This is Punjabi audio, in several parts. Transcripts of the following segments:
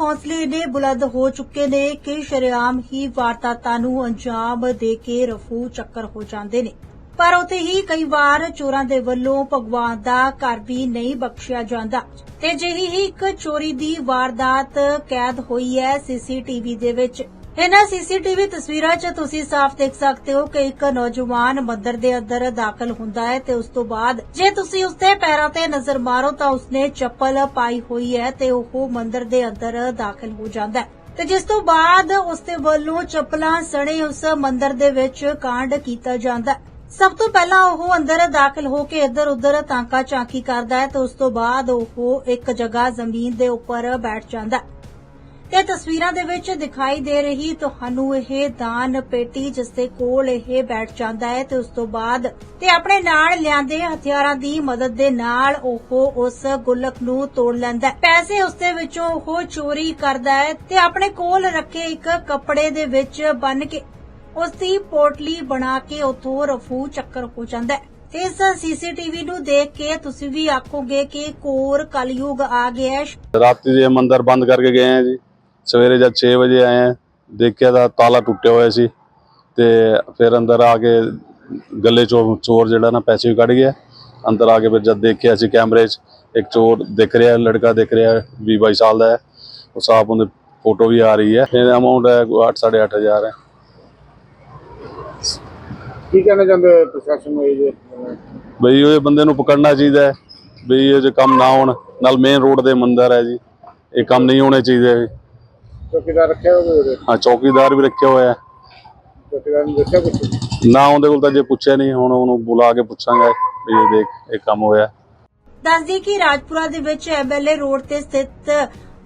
ਹੌਸਲੇ ਨੇ ਬੁਲੰਦ ਹੋ ਚੁੱਕੇ ਨੇ ਕਿ ਸ਼ਰੇਆਮ ਹੀ ਵਾਰਦਾਤਾਂ ਨੂੰ ਅੰਜਾਮ ਦੇ ਕੇ ਰਫੂ ਚੱਕਰ ਹੋ ਜਾਂਦੇ ਨੇ। ਪਰ ਉਤੇ ਹੀ ਕਈ ਵਾਰ ਚੋਰਾਂ ਦੇ ਵੱਲੋਂ ਭਗਵਾਨ ਦਾ ਘਰ ਵੀ ਨਹੀਂ ਬਖਸ਼ਿਆ ਜਾਂਦਾ। ਤੇ ਜਿਹੀ ਹੀ ਇੱਕ ਚੋਰੀ ਦੀ ਵਾਰਦਾਤ ਕੈਦ ਹੋਈ ਹੈ। ਸੀਸੀਟੀਵੀ ਦੇ ਵਿੱਚ ਇਹਨਾਂ ਸੀਸੀਟੀਵੀ ਤਸਵੀਰਾਂ 'ਚ ਤੁਸੀਂ ਸਾਫ਼ ਦੇਖ ਸਕਦੇ ਹੋ ਕਿ ਇੱਕ ਨੌਜਵਾਨ ਮੰਦਰ ਦੇ ਅੰਦਰ ਦਾਖਲ ਹੁੰਦਾ ਹੈ ਤੇ ਉਸ ਤੋਂ ਬਾਅਦ ਜੇ ਤੁਸੀਂ ਉਸਦੇ ਪੈਰਾਂ ਤੇ ਨਜ਼ਰ ਮਾਰੋ ਤਾਂ ਉਸਨੇ ਚੱਪਲ ਪਾਈ ਹੋਈ ਹੈ ਤੇ ਉਹ ਮੰਦਰ ਦੇ ਅੰਦਰ ਦਾਖਲ ਹੋ ਜਾਂਦਾ ਹੈ। ਤੇ ਜਿਸ ਤੋਂ ਬਾਅਦ ਉਸਦੇ ਵੱਲੋਂ ਚੱਪਲਾਂ ਸਣੇ ਉਸ ਮੰਦਰ ਦੇ ਵਿੱਚ ਕਾਂਡ ਕੀਤਾ ਜਾਂਦਾ ਹੈ। ਸਭ ਤੋਂ ਪਹਿਲਾਂ ਉਹ ਅੰਦਰ ਦਾਖਲ ਹੋ ਕੇ ਇੱਧਰ ਉੱਧਰ ਤਾਂਕਾ ਚਾਕੀ ਕਰਦਾ ਹੈ ਤੇ ਉਸ ਤੋਂ ਬਾਅਦ ਉਹ ਇੱਕ ਜਗ੍ਹਾ ਜ਼ਮੀਨ ਦੇ ਉੱਪਰ ਬੈਠ ਜਾਂਦਾ ਹੈ। ਤੇ ਤਸਵੀਰਾਂ ਦੇ ਵਿੱਚ ਦਿਖਾਈ ਦੇ ਰਹੀ ਤੁਹਾਨੂੰ ਇਹ ਦਾਨ ਪੇਟੀ ਜਿਸ ਦੇ ਕੋਲ ਇਹ ਬੈਠ ਜਾਂਦਾ ਹੈ ਤੇ ਉਸ ਤੋਂ ਬਾਅਦ ਤੇ ਆਪਣੇ ਨਾਲ ਲਿਆਂਦੇ ਹਥਿਆਰਾਂ ਦੀ ਮਦਦ ਦੇ ਨਾਲ ਉਹ ਉਸ ਗੁੱਲਕ ਨੂੰ ਤੋੜ ਲੈਂਦਾ ਹੈ। ਪੈਸੇ ਉਸ ਦੇ ਵਿੱਚੋਂ ਉਹ ਚੋਰੀ ਕਰਦਾ ਹੈ ਤੇ ਆਪਣੇ ਕੋਲ ਰੱਖੇ ਇੱਕ ਕੱਪੜੇ ਦੇ ਵਿੱਚ ਬੰਨ ਕੇ ਉਸ ਦੀ ਪੋਟਲੀ ਬਣਾ ਕੇ ਉਥੋਂ ਰਫੂ ਚੱਕਰ ਹੋ ਜਾਂਦਾ ਹੈ। ਤੇ ਇਸ ਸੀਸੀਟੀਵੀ ਨੂੰ ਦੇਖ ਕੇ ਤੁਸੀਂ ਵੀ ਆਖੋਗੇ ਕਿ ਕੋਰ ਕਲਯੁਗ ਆ ਗਿਆ ਹੈ। ਰਾਤੀ ਦੇ ਮੰਦਰ ਬੰਦ ਕਰਕੇ ਗਏ ਆ ਜੀ। ਸਵੇਰੇ ਜਦ 6 ਵਜੇ ਆਏ ਦੇਖਿਆ ਤਾਂ ਤਾਲਾ ਟੁੱਟਿਆ ਹੋਇਆ ਸੀ ਤੇ ਫਿਰ ਅੰਦਰ ਆ ਕੇ ਗੱਲੇ ਚੋਂ ਚੋਰ ਜਿਹੜਾ ਨਾ ਪੈਸੇ ਵੀ ਕੱਢ ਗਿਆ। ਅੰਦਰ ਆ ਕੇ ਫਿਰ ਜਦ ਦੇਖਿਆ ਸੀ ਕੈਮਰੇ 'ਚ ਇੱਕ ਚੋਰ ਦਿਖ ਰਿਹਾ ਲੜਕਾ ਦਿਖ ਰਿਹਾ 20 22 ਸਾਲ ਦਾ ਹੈ। ਉਹ ਸਾਫ਼ ਉਹਦੀ ਫੋਟੋ ਵੀ ਆ ਰਹੀ ਹੈ। ਇਹਦਾ ਅਮਾਉਂਟ ਹੈ 8 ਹਜ਼ਾਰ ਹੈ। ਕੀ ਕਹਿਣਾ ਚਾਹੁੰਦੇ ਪ੍ਰਸ਼ਾਸਨ ਨੂੰ ਇਹ ਬਈ ਉਹ ਬੰਦੇ ਨੂੰ ਪਕੜਨਾ ਚਾਹੀਦਾ ਹੈ। ਬਈ ਇਹ ਜੇ ਕੰਮ ਨਾ ਹੋਣ ਨਾਲ ਮੇਨ ਰੋਡ ਦੇ ਮੰਦਰ ਹੈ ਜੀ। ਇਹ ਕੰਮ ਨਹੀਂ ਹੋਣੇ ਚਾਹੀਦੇ। ਚੌਕੀਦਾਰ ਰੱਖਿਆ ਹੋਵੇ ਉਹਦੇ ਹਾਂ ਚੌਕੀਦਾਰ ਵੀ ਰੱਖਿਆ ਹੋਇਆ ਹੈ। ਚੌਕੀਦਾਰ ਨੂੰ ਦੱਸਿਆ ਕੁਛ? ਨਾ ਉਹਦੇ ਕੋਲ ਤਾਂ ਜੇ ਪੁੱਛਿਆ ਨਹੀਂ ਹੁਣ ਉਹਨੂੰ ਬੁਲਾ ਕੇ ਪੁੱਛਾਂਗਾ ਵੀ ਇਹ ਦੇਖ ਇਹ ਕੰਮ ਹੋਇਆ। ਦੱਸਦੀ ਕਿ ਰਾਜਪੁਰਾ ਦੇ ਵਿੱਚ ਐਮਐਲਏ ਰੋਡ ਤੇ ਸਥਿਤ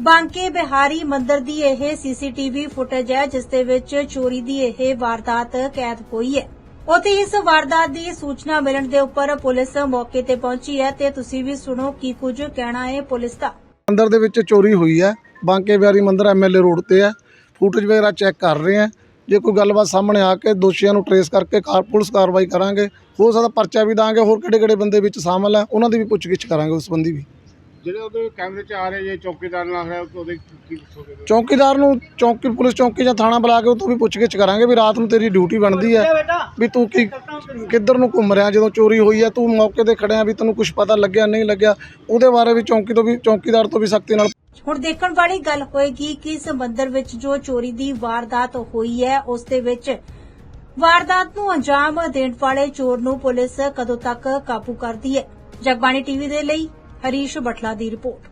ਬਾਂਕੇ ਬਿਹਾਰੀ ਮੰਦਿਰ ਦੀ ਇਹ ਸੀਸੀਟੀਵੀ ਫੁਟੇਜ ਹੈ ਜਿਸ ਦੇ ਵਿੱਚ ਚੋਰੀ ਦੀ ਇਹ ਵਾਰਦਾਤ ਕੈਦ ਹੋਈ ਹੈ। ਉਥੇ ਇਸ ਵਾਰਦਾਤ ਦੀ ਸੂਚਨਾ ਮਿਲਣ ਦੇ ਉੱਪਰ ਪੁਲਿਸ ਮੌਕੇ ਤੇ ਪਹੁੰਚੀ ਹੈ ਤੇ ਤੁਸੀਂ ਵੀ ਸੁਣੋ ਕੀ ਕੁਝ ਕਹਿਣਾ ਹੈ ਪੁਲਿਸ ਦਾ। ਮੰਦਿਰ ਦੇ ਵਿੱਚ ਚੋਰੀ ਹੋਈ ਹੈ। ਬਾਂਕੇ ਬਿਹਾਰੀ ਮੰਦਿਰ ਐਮਐਲਏ ਰੋਡ ਤੇ ਹੈ। ਫੁਟੇਜ ਵਗੈਰਾ ਚੈੱਕ ਕਰ ਰਹੇ ਹਾਂ। ਜੇ ਕੋਈ ਗੱਲਬਾਤ ਸਾਹਮਣੇ ਆ ਕੇ ਦੋਸ਼ੀਆਂ ਨੂੰ ਟਰੇਸ ਕਰਕੇ ਕਾਰ ਪੁਲਿਸ ਕਾਰਵਾਈ ਕਰਾਂਗੇ। ਹੋ ਸਕਦਾ ਪਰਚਾ ਵੀ ਦਾਂਗੇ ਹੋਰ ਕਿਹੜੇ ਕਿਹੜੇ ਬੰਦੇ ਵਿੱਚ ਸ਼ਾਮਲ ਹੈ ਉਹਨਾਂ ਦੀ ਵੀ ਪੁੱਛਗਿੱਛ ਕਰਾਂਗੇ ਉਸ ਸੰਬੰਧੀ ਵੀ। ਜਿਹੜੇ ਉਹਦੇ ਕੈਮਰੇ 'ਚ ਆ ਰਹੇ ਜੇ ਚੌਕੀਦਾਰ ਨਾਲ ਹੈ ਉਹਦੇ ਕੀ ਦੱਸੋਗੇ ਚੌਕੀਦਾਰ ਨੂੰ ਚੌਕੀ ਪੁਲਿਸ ਚੌਕੀ ਜਾਂ ਥਾਣਾ ਬੁਲਾ ਕੇ ਉਹ ਤੋਂ ਵੀ ਪੁੱਛਗਿੱਛ ਕਰਾਂਗੇ ਵੀ ਰਾਤ ਨੂੰ ਤੇਰੀ ਡਿਊਟੀ ਬਣਦੀ ਹੈ ਵੀ ਤੂੰ ਕੀ ਕਿੱਧਰ ਨੂੰ ਘੁੰਮ ਰਿਹਾ ਜਦੋਂ ਚੋਰੀ ਹੋਈ ਹੈ ਤੂੰ ਮੌਕੇ ਤੇ ਖੜਿਆ ਵੀ ਤੈਨੂੰ ਕੁਝ ਪਤਾ ਲੱਗਿਆ ਨਹੀਂ ਲੱਗਿਆ ਉਹਦੇ ਬਾਰੇ ਵੀ ਚੌਕੀ ਤੋਂ ਵੀ ਚੌਕੀਦਾਰ ਤੋਂ ਵੀ ਸਖਤੀ ਨਾਲ ਹੁਣ ਦੇਖਣ ਵਾਲੀ ਗੱਲ ਹੋਏਗੀ ਕਿ ਇਸ ਮੰਦਿਰ ਵਿੱਚ ਜੋ ਚੋਰੀ ਦੀ ਵਾਰਦਾਤ ਹੋਈ ਹੈ, ਉਸ ਦੇ ਵਿੱਚ ਵਾਰਦਾਤ ਨੂੰ ਅੰਜਾਮ ਦੇਣ ਵਾਲੇ ਚੋਰ ਨੂੰ ਪੁਲਿਸ ਕਦੋਂ ਤੱਕ ਕਾਬੂ ਕਰਦੀ ਹੈ? ਜਗਬਾਣੀ ਟੀਵੀ ਦੇ ਲਈ ਹਰੀਸ਼ ਬਟਲਾ ਦੀ ਰਿਪੋਰਟ।